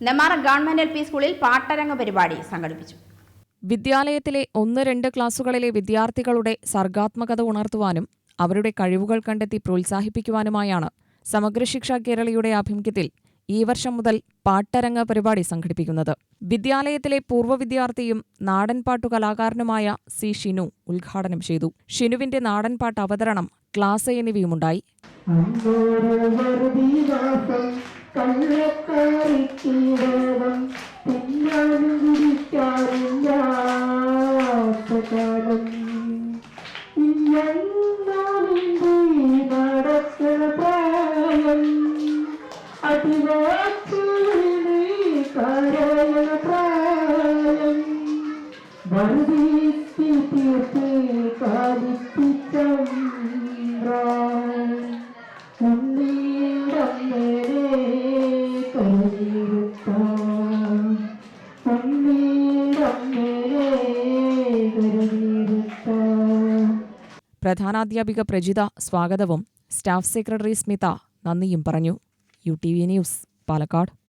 നെമാറ government L P സ്കൂളിൽ പാട്ടരംഗ പരിപാടി സംഘടിപ്പിച്ചു. വിദ്യാലയത്തിലെ ഒന്ന് രണ്ട് ക്ലാസുകളിലെ വിദ്യാർത്ഥികളുടെ സർഗാത്മകത ഉണർത്തുവാനും അവരുടെ കഴിവുകൾ കണ്ടെത്തി പ്രോത്സാഹിപ്പിക്കുവാനുമായാണ് സമഗ്ര ശിക്ഷ കേരളയുടെ ആഭിമുഖ്യത്തിൽ ഈ വർഷം മുതൽ പാട്ടരംഗ പരിപാടി സംഘടിപ്പിക്കുന്നത്. വിദ്യാലയത്തിലെ പൂർവ വിദ്യാർത്ഥിയും നാടൻപാട്ടു കലാകാരനുമായ സി ഷിനു ഉദ്ഘാടനം ചെയ്തു. ഷിനുവിന്റെ നാടൻപാട്ട് അവതരണം ക്ലാസ് എന്നിവയുമുണ്ടായി. അന്നൊരുവർദിവാസം കള്ളക്കാരിക്കീടകം തിന്നാനും കുടിക്കാറില്ലാത്തകാലം എന്നാലിന്റെ നടക്കണ പ്രായം? പ്രധാനാധ്യാപിക പ്രജിത സ്വാഗതവും സ്റ്റാഫ് സെക്രട്ടറി സ്മിത നന്ദിയും പറഞ്ഞു. U T V news Palakkad.